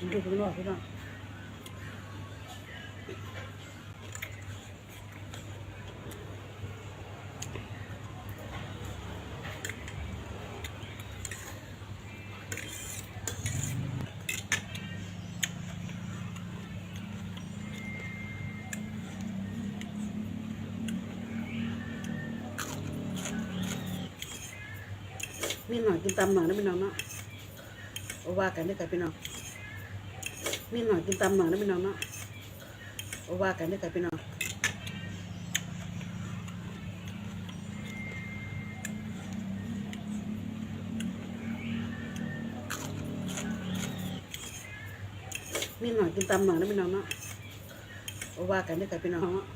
ดูข้างนอกพี่น้องมีหน่อยกินตำหน่อยนะพี่น้องเนาะว่ากันได้อค่ะพี่น้อง มีหน่อยกินตำหน่อยนะพี่น้องเนาะเอาว่ากันด้วยกันพี่น้องมีหน่อยกินตำหน่อยนะพี่น้องเนาะเอาว่ากันด้วยกันพี่น้องเนาะ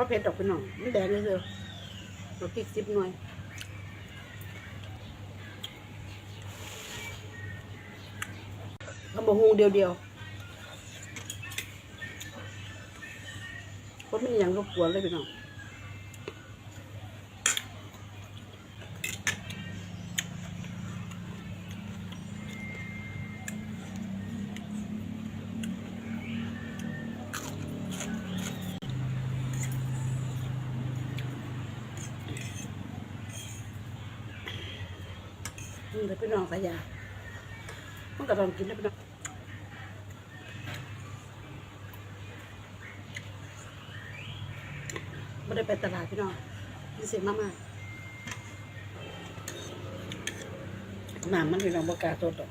ว่าเผ็ดดอกเป็นหนองมันแดงเลยเถอะเราพริกสิบหน่วยทำบะฮุงเดียวเดียวเพราะไม่มีอย่างรบกวนเลยพี่น้อง นี่เลยพี่น้องสายยามันก็ต้องกินนะพี่น้องไม่ได้ไปตลาดพี่น้องนี่เสียมากมากๆน้ำมันพี่น้องบกล้าสดดอก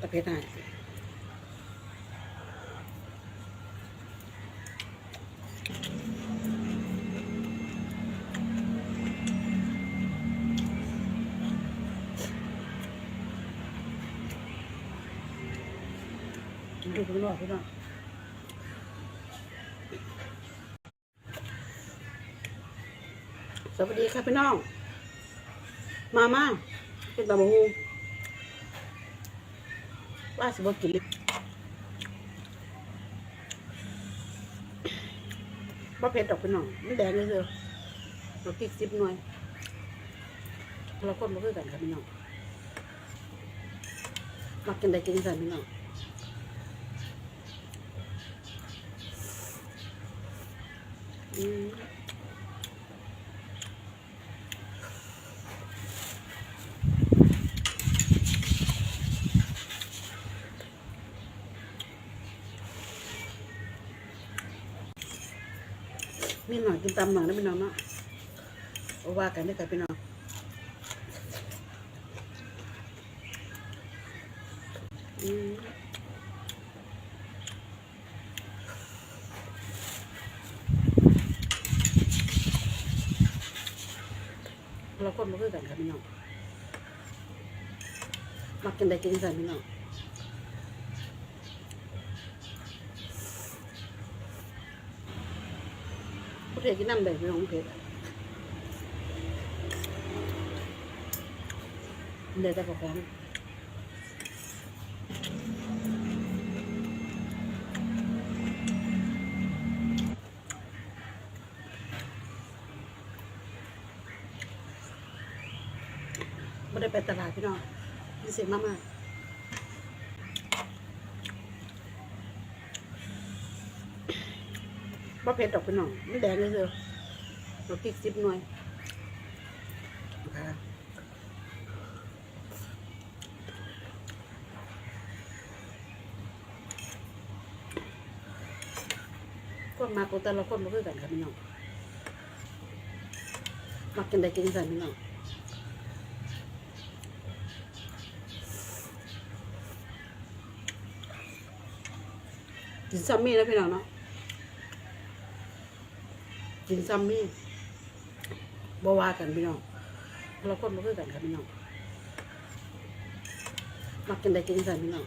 ตะเพทา ยดูข้างนอกพี่น้องสวัสดีครับพี่น้อง มามาเป็นตาบะฮูว่าสิบกินบ่เผ็ดดอกพี่น้องมันแดงเลยเถอะเราพริกสิบหน่วยเราคนมาคือกันครับพี่น้องมากินได้กินใส่พี่น้อง มีหน่อยกินตำหน่อยนะพี่น้องเนาะว่ากันได้กับพี่น้องอืม ละคนมาคือกันค่ะพี่น้องมากินได้กินใส่พี่น้องผู้เฒ่กินน้ำได้พี่น้องเผ็ดอะเดี๋ยวจะบอก ไม่ได้ไปตลาดพี่น้องมีเสียงมากมากว่เผ็ดดอกพี่น้องมันแดงเลยเถอะเราพริกสิบหน่วยนะคะคนมากูแต่ละคนมาคือกันค่ะพี่น้องมากินได้กินใส่พี่น้อง กินซัมมี่นะพี่น้องเนาะกินซัมมี่บ่ว่ากันพี่น้องเราคนมาคือกันครับพี่น้องมากินได้กินใส่พี่น้อง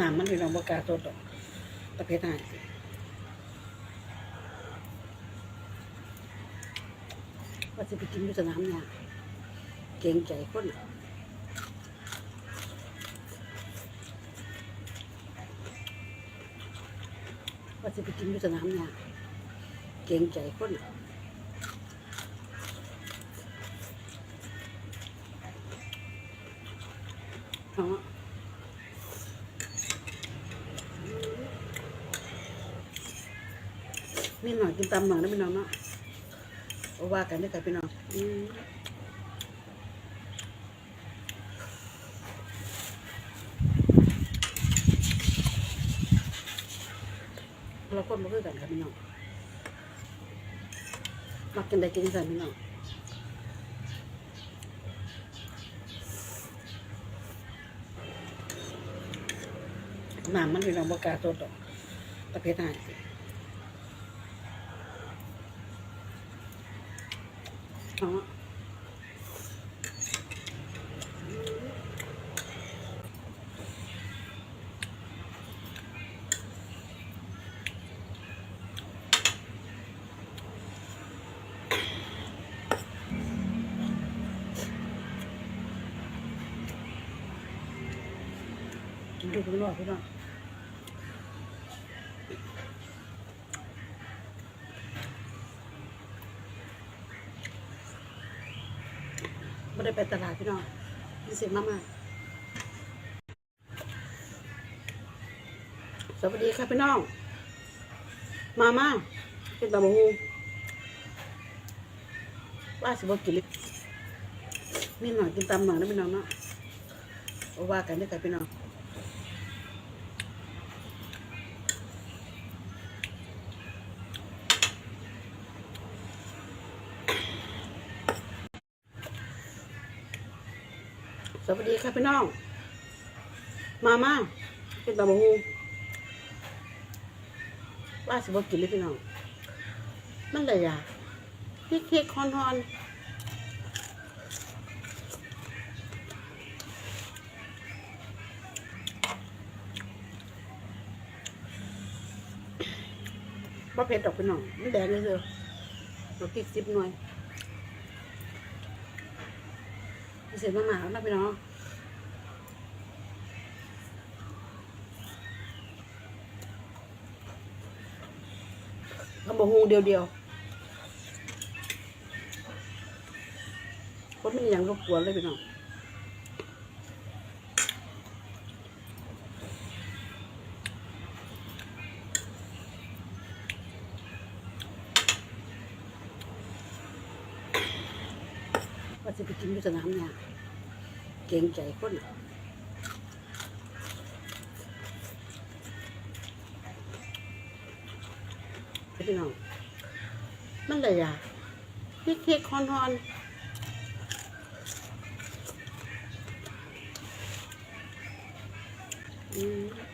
น้ำมันพี่น้องบกล้าสดดอกตะเพ็ดให้ว่าจะไปกินอยู่สนามเนี่ยเก่งใจคนว่าจะไปกินอยู่สนามเนี่ยเก่งใจคนเอาะ นี่น่อยกินตำหน่อยนะพี่น้องเนาะเอาว่ากันได้อค่ะพี่น้องเราคนมาคือกันค่ะพี่น้องมักกินได้กินใส่พี่น้องน้ำมันพี่น้องบกาสดดอกตะเพ็ดให้อ๋อกินดูข้าง นอกพี่น้องไม่ได้ไปตลาด พี่น้องมีเสียงมากๆสวัสดีค่ะพี่น้อง มามาเป็นตะมูว่าสิบกินเลยมีหน่อยกินตามหน่อยนะพี่น้องเนาะเอาว่ากันด้อค่ะพี่น้อง สวัสดีค่ะพี่น้อง มามาเป็นตะมูว่าสิบกินเลยพี่น้อง มันเลยอยากพริกเค้กคอนฮอนบ่เผ็ดดอกพี่น้องมันแดงเลยเถอะเราพริกสิบหน่วย เสร็จมาหมาแล้วนะพี่น้องทำบะฮุงเดียวเดียวๆคนไม่มีอย่างรบกวนเลยพี่น้องว่าจะไปกินอยู่สนามเนี่ย เก่งใจคนพี่น้อง มันเลยอะพี่เค้กคอนฮอนอืม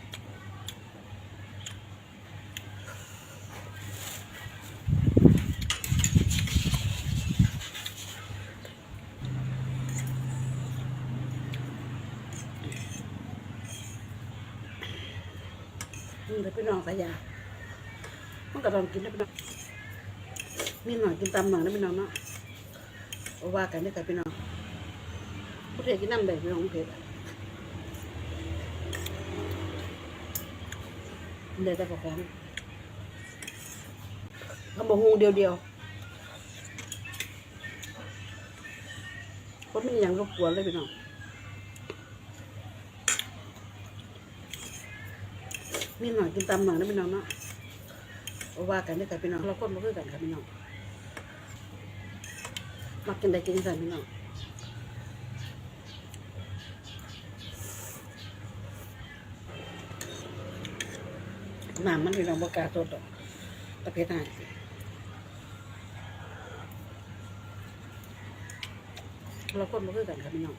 นี่เลยพี่น้องสายยามันก็ต้องกินนะพี่น้องมีหน่อยกินตำหน่อยนะพี่น้องเนาะว่ากันได้อค่ะพี่น้องผู้เฒ่กินน้ำแดงพี่น้องเผ็ดเดี๋ยวจะบอกกันทำบะฮูเดียวเดียวๆคนไม่มีอย่างรบกวนเลยพี่น้อง มีหน่อยกินตำหน่อยนะพี่น้องเนาะว่ากันได้อค่พี่น้องเราคนมาคือกันค่ะพี่น้องมักกินได้กินใส่พี่น้องน้ำมันพี่น้องบกล้าสดดอกตะเพ็ดให้เราคนมาคือกันค่ะพี่น้อง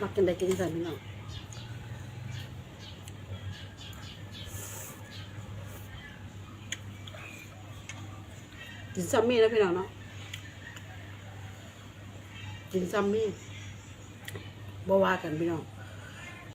มักกินได้กินใส่พี่น้อง กินซัมมี่นะพี่น้องเนาะกินซัมมี่บ่ว่ากันพี่น้อง